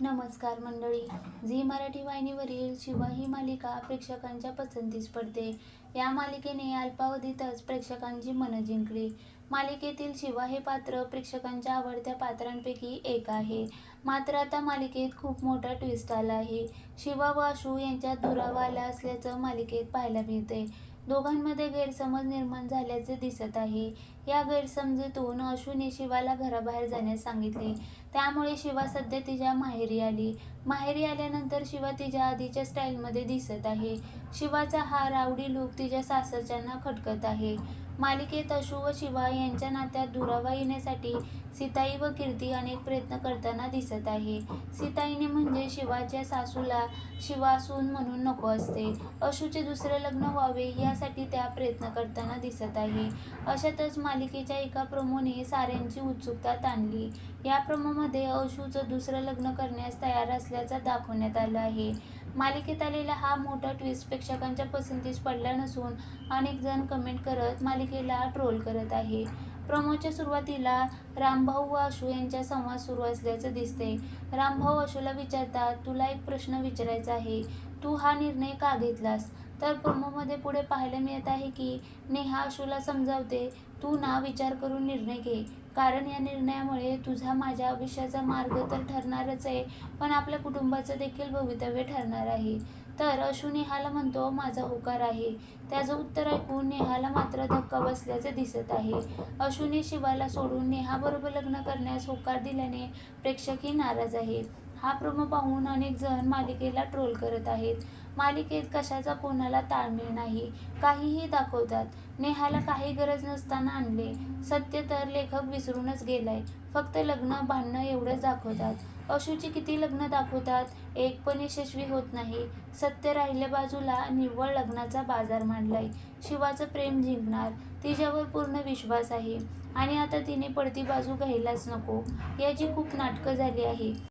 नमस्कार मंडळी. झी मराठी वाहिनीवरील शिवा ही मालिका प्रेक्षकांच्या पसंतीस पडते. या मालिकेने अल्पावधीतच प्रेक्षकांची मनं जिंकली. मालिकेतील शिवा हे पात्र प्रेक्षकांच्या आवडत्या पात्रांपैकी एक आहे. मात्र आता मालिकेत खूप मोठा ट्विस्ट आला आहे. शिवा व आशू यांच्यात दुरावा आला असल्याचं मालिकेत पाहायला मिळते दोघांमध्ये गैरसमज निर्माण झाल्याचे दिसत आहे. या गैरसमजीतून अशूने शिवाला घराबाहेर जाण्यास सांगितले. त्यामुळे शिवा सध्या तिच्या माहेरी आली. माहेरी आल्यानंतर शिवा तिच्या आधीच्या स्टाईलमध्ये दिसत आहे. शिवाचा हा रावडी लूक तिच्या सासरच्यांना खटकत आहे. मालिकेत अशू व शिवा यांच्या नात्यात दुरावा येण्यासाठी सीताई व कीर्ती अनेक प्रयत्न करताना दिसत आहे. सीताईने म्हणजे शिवाच्या सासूला शिवा सून म्हणून नको असते. अशूचे दुसरे लग्न व्हावे या यासाठी त्या प्रयत्न करताना दिसत आहे. अशातच मालिकेच्या एका प्रमोने साऱ्यांची उत्सुकता ताणली. या प्रमोमध्ये अशूचं दुसरं लग्न करण्यास तयार असल्याचं दाखवण्यात आलं आहे. मालिकेत आलेला हा मोठा ट्विस्ट प्रेक्षकांच्या पसंतीस पडला नसून अनेक जण कमेंट करत मालिकेला ट्रोल करत आहे. प्रमोच्या सुरुवातीला रामभाऊ व अशू यांच्या संवाद सुरू असल्याचं दिसते रामभाऊ अशूला विचारतात तुला एक प्रश्न विचारायचा आहे. तू हा निर्णय का घेतलास? तर प्रोमोमध्ये पुढे पाहायला मिळत आहे की नेहा आशूला समजावते तू ना विचार करून निर्णय घे. कारण या निर्णयामुळे तुझा माझ्या आयुष्याचा मार्ग तर ठरणारच आहे पण आपल्या कुटुंबाचं देखील भवितव्य ठरणार आहे. तर अशू नेहाला म्हणतो माझा होकार आहे. त्याचं उत्तर ऐकून नेहाला मात्र धक्का बसल्याचे दिसत आहे. अशूने शिवाला सोडून नेहाबरोबर लग्न करण्यास होकार दिल्याने प्रेक्षकही नाराज आहेत. हा प्रोमो पाहून अनेक जण मालिकेला ट्रोल करत आहेत. मालिकेत कशाचा कोणाला ताळमेळ नाही काहीही दाखवतात. नेहाला काही गरज नसताना आणले. सत्य तर लेखक विसरूनच गेलाय. फक्त लग्न भांडणं एवढंच दाखवतात. अशूची किती लग्न दाखवतात? एक पण यशस्वी होत नाही. सत्य राहिल्या बाजूला निव्वळ लग्नाचा बाजार मांडलाय. शिवाचं प्रेम जिंकणार तिच्यावर पूर्ण विश्वास आहे. आणि आता तिने पडती बाजू घ्यायलाच नको. याची खूप नाटकं झाली आहे.